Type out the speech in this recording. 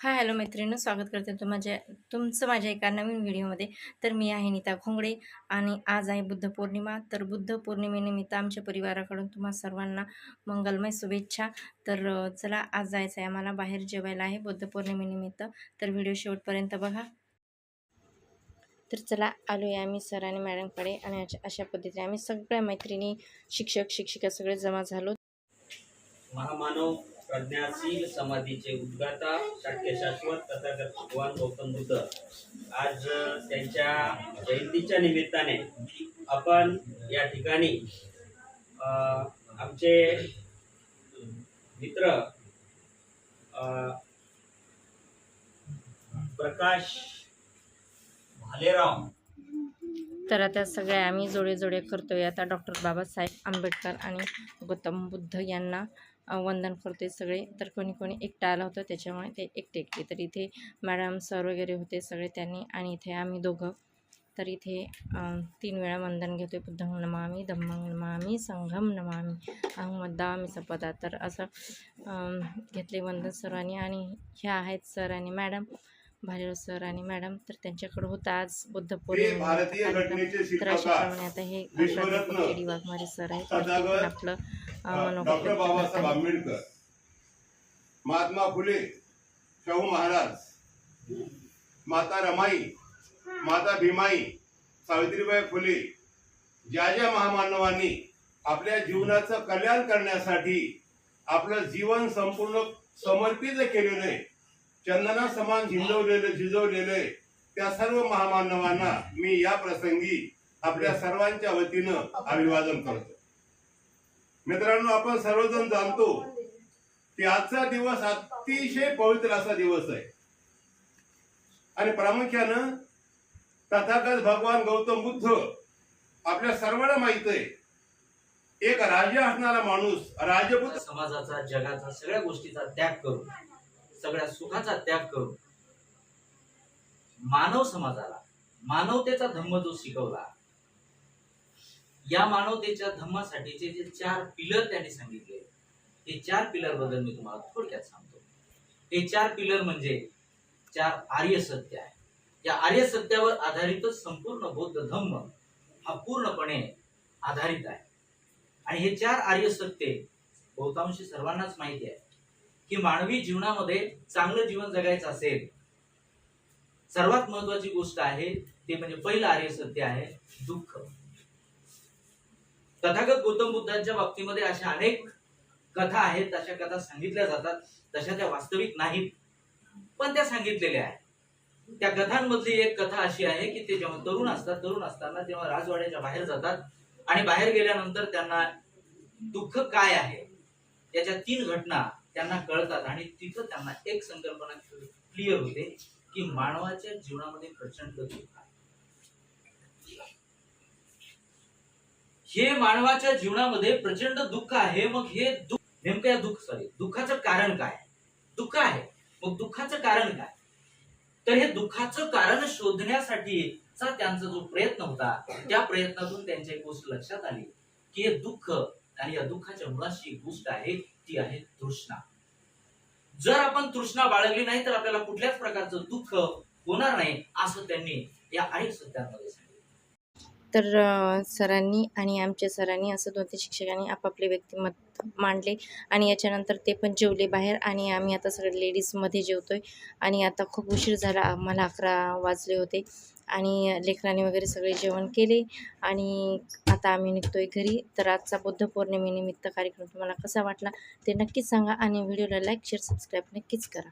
Hi hello मैत्रिणी स्वागत करते तुम माझ्या तुमचं माझ्या एका नवीन व्हिडिओमध्ये. तर मी आहे नीता खोंगडे आणि आज आहे बुद्ध पौर्णिमा. तर बुद्ध पौर्णिमेनिमित्त आमच्या परिवाराकडून तुम्हा सर्वांना मंगलमय शुभेच्छा. तर चला आज जायचं आहे आम्हाला बाहेर जेवायला आहे बुद्ध पौर्णिमेनिमित्त. तर व्हिडिओ शेवटपर्यंत बघा. तर चला आलो आहे आम्ही सर आणि मॅडमकडे आणि अशा अशा पद्धतीने आम्ही सगळ्या मैत्रिणी शिक्षक शिक्षिका सगळे जमा झालो. महामानव प्रज्ञाशील समाधीचे उद्गाता शाक्य शाश्वत तथागत भगवान गौतम बुद्ध. आज त्यांच्या जयंतीच्या निमित्ताने आपण या ठिकाणी आमचे मित्र प्रकाश भालेराव तर आता सगळ्या आम्ही जोडे जोडे करतो आहे आता डॉक्टर बाबासाहेब आंबेडकर आणि गौतम बुद्ध यांना वंदन वंदन आहे सगळे. तर कोणी कोणी एकटा आलं होतं त्याच्यामुळे ते एकटे एकटे. तर इथे मॅडम सर वगैरे होते सगळे त्यांनी आणि इथे आम्ही दोघं. तर इथे तीन वेळा वंदन घेतो आहे बुद्धंग नमामी धम्मंग नमामी संघम नमामी अहमदामी सपदा. तर असं घेतले वंदन सर्वांनी आणि ह्या आहेत सर आणि मॅडम भालेराव सर आणि मॅडम तर त्यांच्याकडे होता आज बुद्ध तर अशाप्रमाणे आता हे डी वाघमारे सर आहेत आपलं मनोगत. आंबेडकर महात्मा फुले शाहू महाराज माता रमाई माता भीमाई सावित्रीबाई फुले ज्या ज्या महामानवांनी आपल्या जीवनाचं कल्याण करण्यासाठी आपलं जीवन संपूर्ण समर्पित केलेलं आहे चंदना समान झिजवलेले झिजवलेले त्या सर्व महामानवांना मी या प्रसंगी आपल्या सर्वांच्या वतीनं अभिवादन करतो. मित्रांनो आपण सर्वजण जाणतो की आजचा दिवस अतिशय पवित्र असा दिवस आहे. आणि प्रामुख्यानं तथागत भगवान गौतम बुद्ध आपल्या सर्वांना माहीत आहे. एक राजा असणारा माणूस राजपूत समाजाचा जगाचा सगळ्या गोष्टीचा त्याग करून सगळ्या सुखाचा त्याग करून मानव समाजाला मानवतेचा धम्म जो शिकवला या मानवतेच्या धम्मासाठीचे जे चार पिलर त्यांनी सांगितले हे चार पिलरबद्दल मी तुम्हाला थोडक्यात सांगतो. हे चार पिलर म्हणजे चार आर्य सत्य आहे. या आर्य सत्यावर आधारितच संपूर्ण बौद्ध धम्म हा पूर्णपणे आधारित आहे. आणि हे चार आर्य सत्य बहुतांशी सर्वांनाच माहिती आहे. की मानवी जीवनामध्ये चांगलं जीवन जगायचं असेल. सर्वात महत्वाची गोष्ट आहे ते म्हणजे पहिलं आर्य सत्य आहे दुःख. तथागत गौतम बुद्धांच्या बाबतीमध्ये अशा अनेक कथा आहेत अशा कथा सांगितल्या जातात तशा त्या वास्तविक नाहीत पण त्या सांगितलेल्या आहेत. त्या कथांमधली एक कथा अशी आहे की ते जेव्हा तरुण असतात तरुण असताना तेव्हा राजवाड्याच्या बाहेर जातात आणि बाहेर गेल्यानंतर त्यांना दुःख काय आहे याच्या तीन घटना त्यांना कळतात आणि तिथं त्यांना एक संकल्पना क्लिअर होते की मानवाच्या जीवनामध्ये प्रचंड दुःख आहे. हे मानवाच्या जीवनामध्ये प्रचंड दुःख आहे मग हे दुःख नेमकं या दुःख सॉरी दुःखाचं कारण काय? दुःख आहे. मग दुःखाचं कारण काय? तर हे दुःखाचं कारण शोधण्यासाठीचा त्यांचा जो प्रयत्न होता त्या प्रयत्नातून त्यांच्या एक गोष्ट लक्षात आली की हे दुःख आणि या दुःखाच्या मुळाशी गोष्ट आहे ती आहे तृष्णा. जर आपण तृष्णा बाळगली नाही तर आपल्याला कुठल्याच प्रकारचं दुःख होणार नाही असं त्यांनी या अनेक सत्यांमध्ये सांगितलं. तर सरांनी आणि आमच्या सरांनी असं दोन तीन शिक्षकांनी आपापले व्यक्तिमत्व मांडले आणि याच्यानंतर ते पण जेवले बाहेर आणि आम्ही आता सगळे लेडीजमध्ये जेवतो आहे आणि आता खूप उशीर झाला आम्हाला अकरा वाजले होते आणि लेकरांनी वगैरे सगळे जेवण केले आणि आता आम्ही निघतोय घरी. तर आजचा बुद्ध पौर्णिमेनिमित्त कार्यक्रम तुम्हाला कसा वाटला ते नक्कीच सांगा आणि व्हिडिओला लाईक शेअर सबस्क्राईब नक्कीच करा.